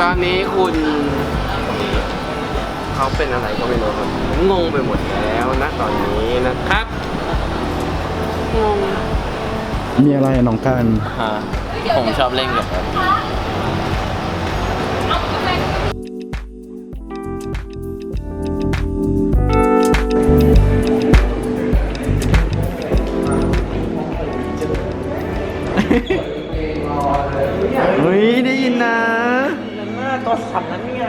ตอนนี้คุณ เขาเป็นอะไรก็ไม่รู้ครับงงไปหมดแล้วนะตอนนี้นะครับ งงมีอะไรน้องกันฮะผมชอบเล่นกับแบบเฮ้ย ได้ยินนะ ตัวสั่นแล้เนี่ย